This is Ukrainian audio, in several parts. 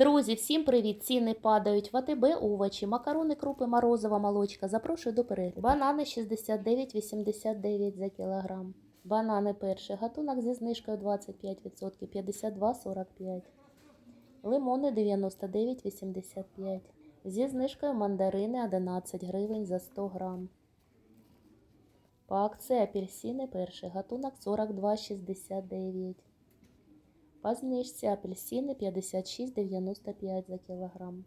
Друзі, всім привіт! Ціни падають в АТБ овочі, макарони, крупи, морозова молочка. Запрошую до перегляду. Банани 69,89 за кілограм. Банани перший гатунок зі знижкою 25%, 52,45. Лимони 99,85. Зі знижкою мандарини 11 гривень за 100 грам. По акції апельсини перший гатунок 42,69. По знижці апельсини 56,95 за кілограм.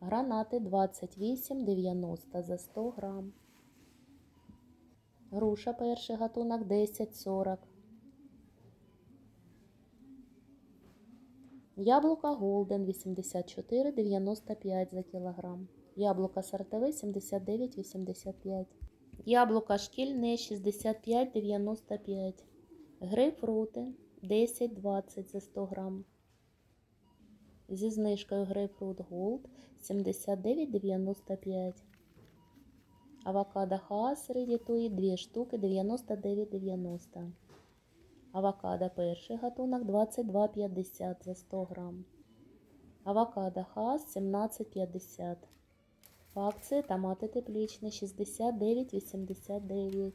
Гранати 28,90 за 100 грам. Груша перший гатунок 10,40. Яблука Голден 84,95 за кілограм. Яблука сортове 79,85. Яблука шкільне 65,95. Грейпфрути 10-20 за 100 грам. Зі знижкою грейпфрут Gold 79,95. Авокадо Хаас редітує 2 штуки 99,90. Авокадо перший гатунок 22,50 за 100 грам. Авокадо Хаас 17,50. По томати теплічні 69,89.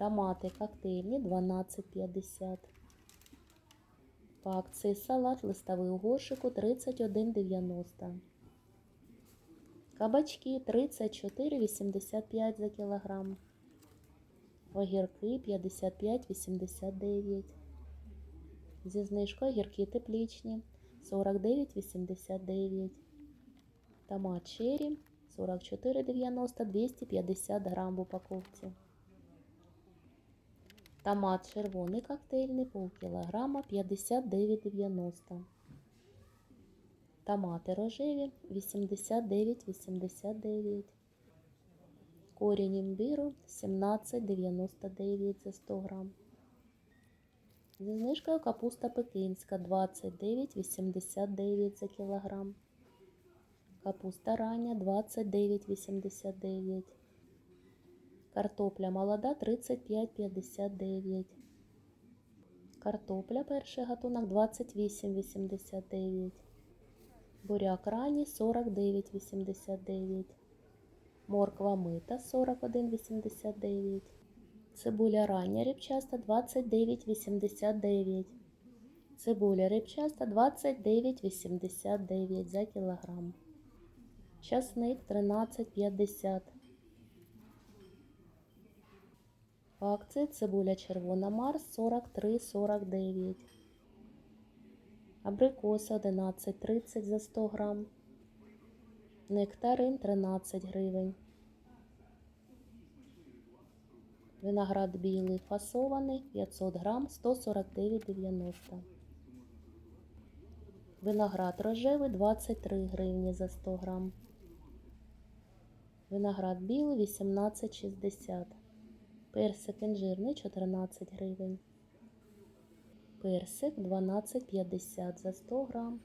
Томати коктейльні 12,50. По акції салат листовий у горшику 31,90. Кабачки 34,85 за кілограм. Огірки 55,89. Зі знижкою огірки теплічні 49,89. Томат черрі 44,90 250 грам в упаковці. Томат червоний коктейльний полкілограма 59,90. Томати рожеві 89,89. Корінь імбиру 17,99 за 100 грам. Зі знижкою капуста пекинська 29,89 за кілограм. Капуста рання 29,89. Картопля молода 35,59. Картопля перший гатунок 28,89. Буряк ранній 49,89. Морква мита 41,89. Цибуля рання рібчаста 29,89. Цибуля рибчаста 29,89 за кілограм. Часник 13,50. Акції цибуля червона Марс 43,49. Абрикоса 11,30 за 100 грам. Нектарин 13 гривень. Виноград білий фасований 500 грам 149,90. Виноград рожевий 23 гривні за 100 грам. Виноград білий 18,60. Персик інжирний 14 гривень. Персик 12,50 за 100 грам.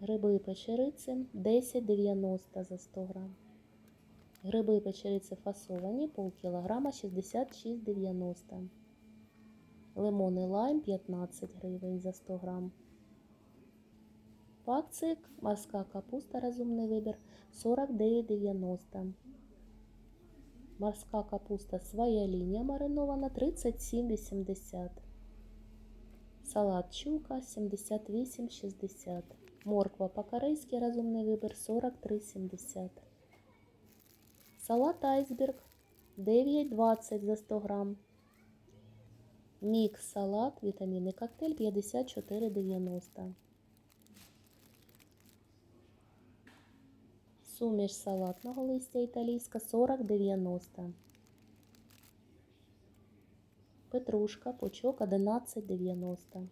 Гриби печериці 10,90 за 100 грам. Гриби печериці фасовані пол кілограма 66,90. Лимони лайм 15 гривень за 100 грам. Пакцик, морська капуста, розумний вибір 49,90. Морська капуста своя лінія маринована 37,80. Салат чука 78,60. Морква по-корейськи розумний вибір 43,70. Салат айсберг 9,20 за 100 грам. Мікс салат, вітамінний коктейль 54,90. Суміш салатного листя італійська 40,90. Петрушка, пучок 11,90.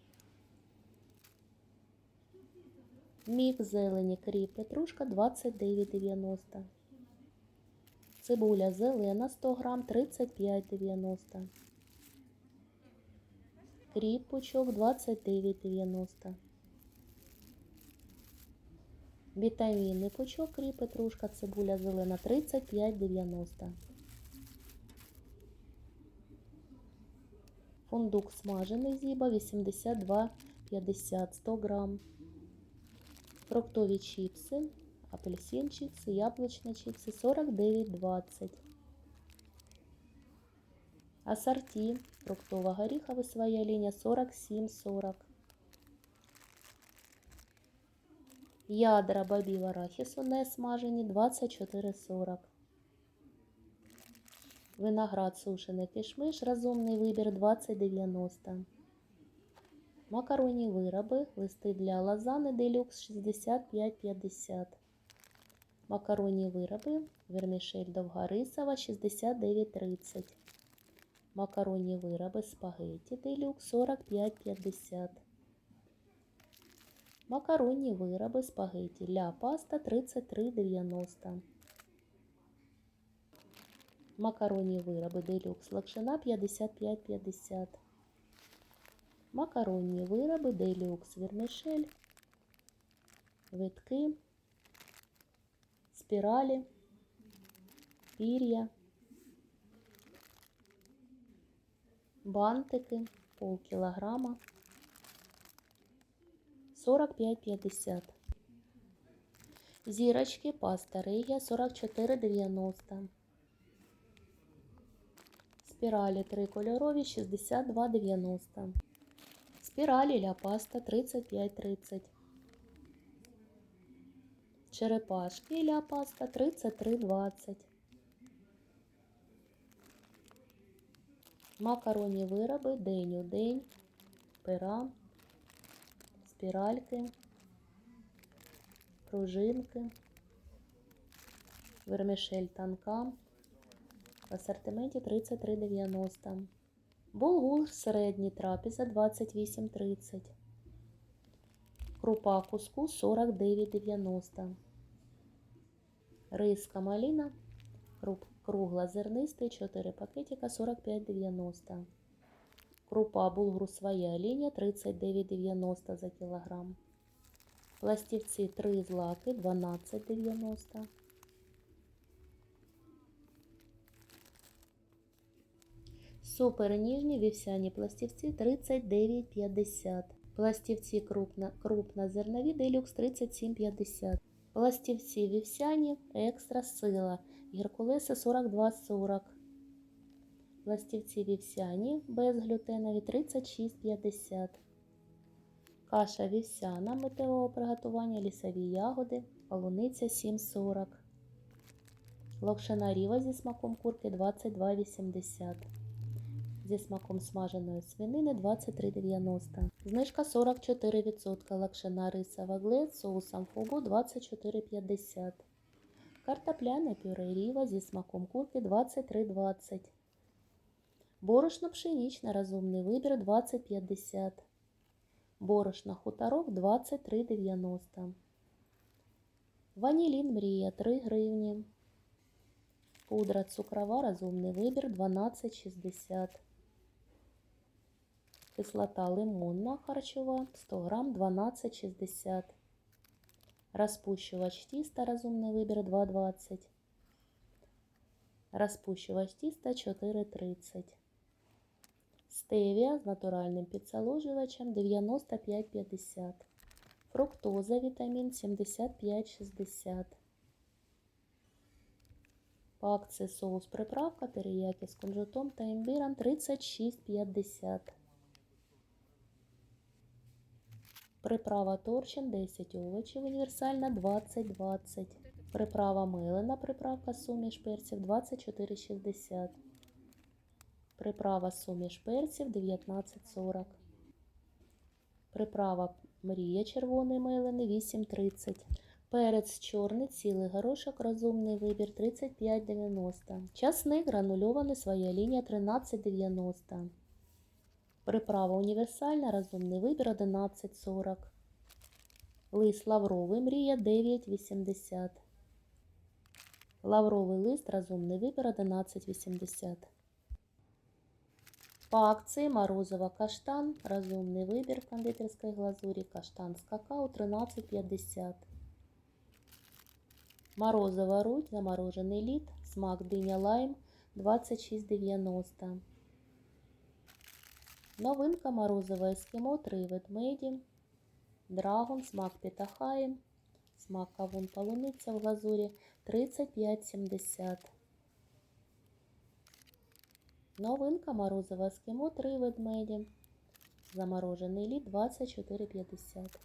Мікс зелені кріп петрушка 29,90. Цибуля зелена 100 грам 35,90. Кріп пучок 29,90. Вітамінний пучок, кріп, петрушка, цибуля зелена 35,90. Фундук смажений зіба 82,50. 50 100 грам. Фруктові чіпси, апельсин чіпси, яблучні чіпси 49,20. Ассорти фруктово-горіхове своя лінія 47,40. Ядра бобів арахісу не смажені 24,40. Виноград сушений кишмиш, розумний вибір 20,90. Макаронні вироби, листи для лазани делюкс 65,50. Макаронні вироби, вермішель довгарисова 69,30. Макаронні вироби спагетті делюкс 45,50. Макаронні вироби спагетті ля паста 33,90. Макаронні вироби делюкс лакшина 55,50. Макаронні вироби делюкс вермішель, витки, спіралі, пір'я, бантики пол кілограма 45,50. Зірочки паста Регія 44,90. Спіралі трикольорові 62,90. Спіралі ля паста 35,30. Черепашки ля паста 33,20. Макаронні вироби день у день. Пера. Спіральки. Пружинки. Вермішель танка. В асортименті 33,90. Булгур середній трапеза 28,30. Крупа кускус 49,90. Риска маліна. Круп кругла зернистий 4 пакетика 45,90. Крупа булгру своя лінія 39,90 за кілограм. Пластівці 3 злаки 12,90. Супер ніжні вівсяні пластівці 39,50. Пластівці крупна, крупнозернові делюкс 37,50. Пластівці вівсяні екстра сила. Геркулеси 42,40. Пластівці вівсяні безглютенові 36,50. Каша вівсяна метеового приготування, лісові ягоди, полуниця 7,40. Локшина ріва зі смаком курки 22,80. Зі смаком смаженої свинини 23,90. Знижка 44%. Лакшина рисова глет соусом фугу 24,50. Картопляне пюре ріва зі смаком курки 23,20. Борошно пшенічне розумний вибір 20,50. Борошно хуторок 23,90. Ванілін мрія 3 гривні. Пудра цукрова розумний вибір 12,60. Кислота лимонна харчова 100 грам 12,60. Розпущувач тіста розумний вибір 2,20. Розпущувач тіста 4,30. Стевія з натуральним підсоложувачем 95,50. Фруктоза вітамін 75,60. По акції соус приправка теріякі з кунжутом та імбиром 36,50. Приправа торчин 10 овочів універсальна 20,20. Приправа милена приправка суміш перців 24,60. Приправа суміш перців 19,40. Приправа мрія червоний мелений 8,30. Перець чорний, цілий горошок, розумний вибір 35,90. Часник гранульований, своя лінія 13,90. Приправа універсальна, розумний вибір 11,40. Лист лавровий мрія 9,80. Лавровий лист, розумний вибір 11,80. По акції морозова каштан, розумний вибір кондитерської глазурі, каштан з какао 13,50. Морозова руть, заморожений лід, смак диня лайм 26,90. Новинка морозова ескімо, три ведмеді, драгон, смак пітахаї, смак кавун полуниця в глазурі 35,70. Новинка морозова ескімо, три ведмеді, заморожений лід 24,50.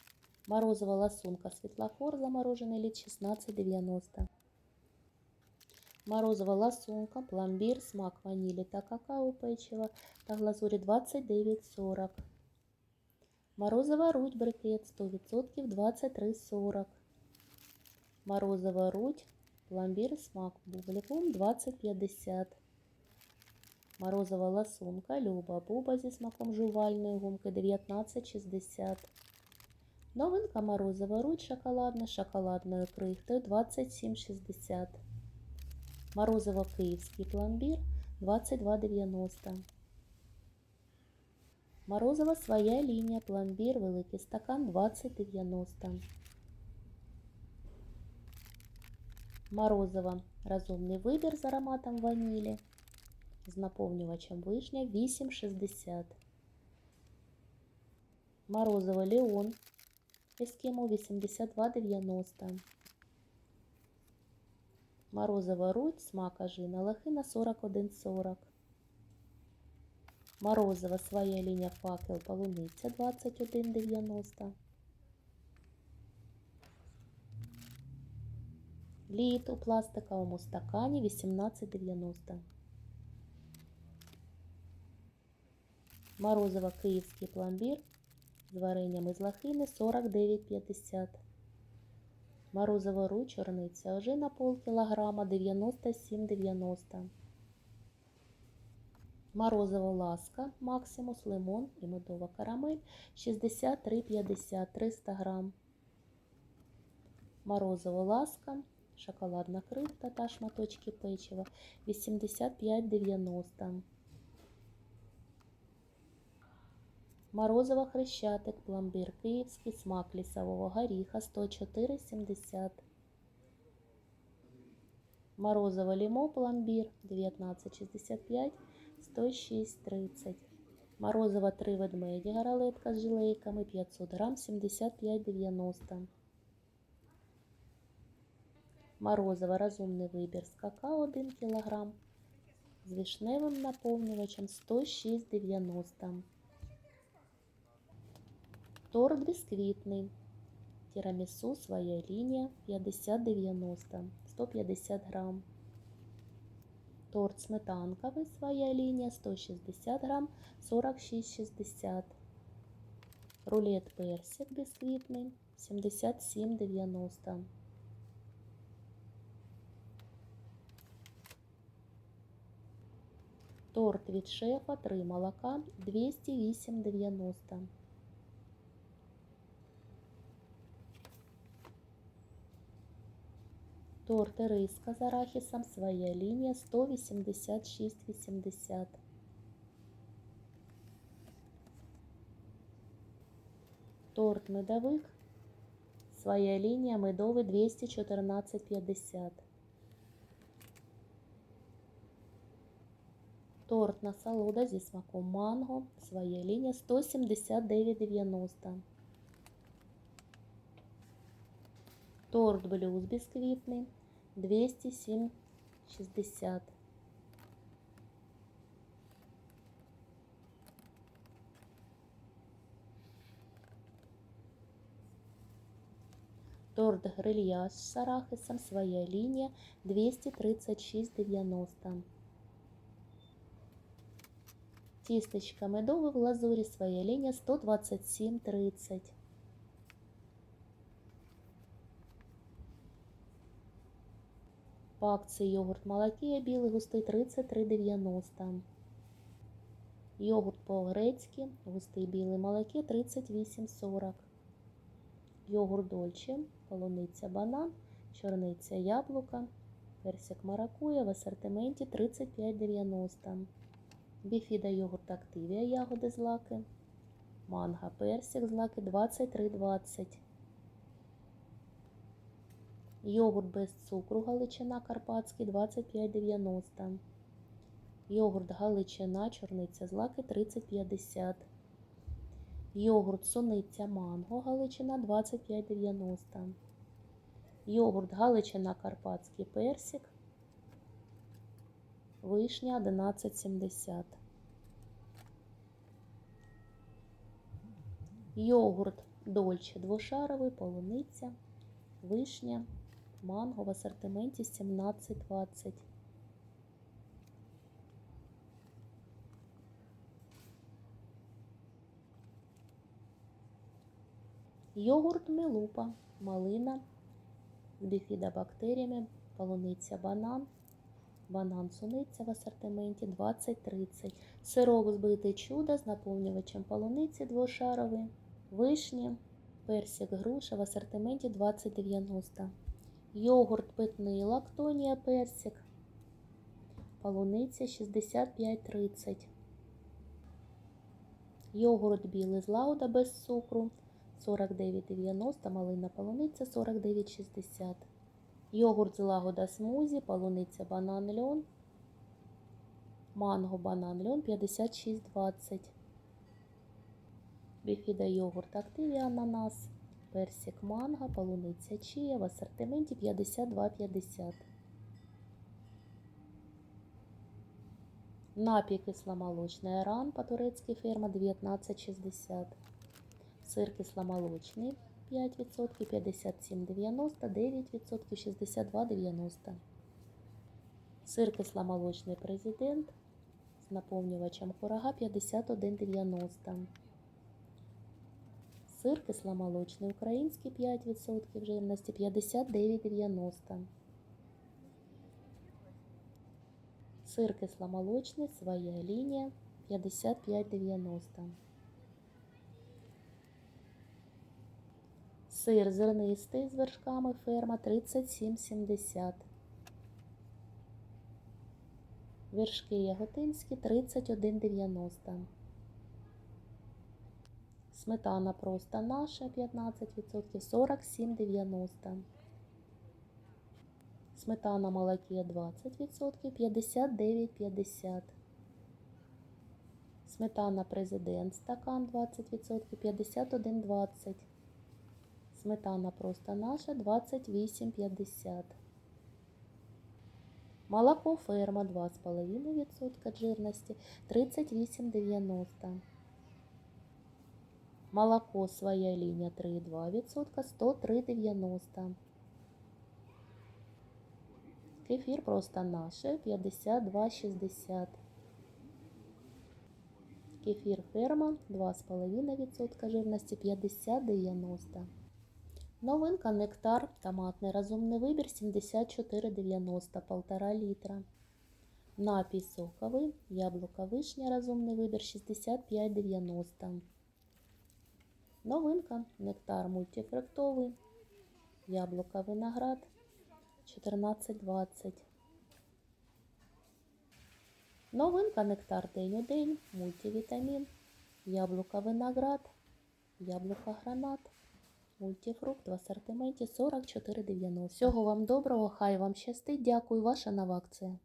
Морозова ласунка світлофор, заморожений лід 16,90. Морозова ласунка, пломбір, смак ванілі та какао печива та глазурі 29,40. Морозова рудь брикет 100% 23,40. Морозова рудь, пломбір, смак бубликом 20,50. Морозова ласунка, люба буба зі смаком жувальної гумки 19,60. Новинка морозова рудь шоколадна шоколадною крихтою 27,60. Морозиво київський пломбір 22,90. Морозова своя лінія пломбір великий стакан 20,90. Морозова розумний вибір з ароматом ванілі з наповнювачем вишня 8,60. Морозиво Леон Ескімо 82,90. Морозова рудь, смак ажина, лохина 41,40. Морозова своя лінія факел полуниця 21,90. Лід у пластиковому стакані 18,90. Морозова київський пломбір з варенням із лохини 49,50. Морозова рудь чорниця ожина пол кілограма 97,90. Морозова ласка Максимус лимон і медова карамель 63,50 300 грам. Морозова ласка, шоколадна крихта та шматочки печива 85,90. Морозова хрещатик, пломбир київський, смак лісового горіха 104,70. Морозова лімо пломбір 19,65, 106,30. Морозова три ведмеді гаралетка з жилейками 500 грам 75,90. Морозова розумний вибір з какао 1 кг з вишневим наповнювачем 106,90. Торт бісквітний. Тірамісу своя лінія 50-90, 150 грам. Торт сметанковий своя лінія 160 грам, 46,60. Рулет персик бісквітний 77,90. Торт від шефа 3 молока 208,90. Торт риска з арахісом своя лінія 186,80. Торт медовик. Своя лінія медовий 214,50. Торт насолода зі смаком манго. Своя лінія 179,90. Торт блюз бісквітний 207,60. Торт грильяж з арахисом своя лінія 236,90. Тістечка медове в глазурі своя лінія 127,30. Акції йогурт Малакія білий густий 33,90. Йогурт по-грецьки, густий білий молоке 38,40. Йогурт Дольче, полуниця банан, чорниця яблука, персик маракуя в асортименті 35,90. Біфіда йогурт Активія ягоди злаки. Манго персик злаки 23,20. Йогурт без цукру Галичина Карпатський 25,90. Йогурт Галичина, чорниця злаки 30,50. Йогурт суниця манго Галичина 25,90. Йогурт Галичина Карпатський персик. Вишня 11,70. Йогурт Дольче двошаровий, полуниця, вишня, манго в асортименті 17,20. Йогурт Мелупа, малина з біфідобактеріями, полуниця банан, банан суниця в асортименті 20-30. Сирок збитий чудо з наповнювачем полуниці двошаровий, вишні, персик груша в асортименті 20-90. Йогурт питний лактонія персик, полуниця 65-30. Йогурт білий з лауда без цукру 49,90, малина полуниця 49,60. Йогурт з лагода смузі, полуниця банан льон, манго банан льон 56,20. Біфіда йогурт активі ананас, персик манго, полуниця чия в асортименті 52,50. Напій кисломолочний аран по-турецьки ферма 19,60. Сир кисломолочний 5%, 57,90, 9%, 62,90. Сир кисломолочний президент з наповнювачем курага 51,90. Сир кисломолочний український 5% жирності 59,90. Сир кисломолочний, своя лінія 55,90. Сир зернистий з вершками ферма 37,70. Вершки яготинські 31,90. Сметана просто наша 15%, 47,90. Сметана молоке 20%, 59,50. Сметана президент стакан 20%, 51,20. Сметана просто наша 28,50. Молоко ферма 2,5% жирності 38,90. Молоко своя лінія 3,2%, 103,90. Кефір просто наше 52,60. Кефір ферма 2,5% жирності 50,90. Новинка нектар, томатний розумний вибір 74,90, 1,5 літра. Напій соковий, яблука вишня, розумний вибір 65,90. Новинка. Нектар мультифруктовий, яблука виноград. 14,20. Новинка. Нектар день у день, мультивітамін, яблука виноград, яблука гранат. Мультифрукт. В асортименті 44,90. Всього вам доброго, хай вам щастить. Дякую, ваша нова акція.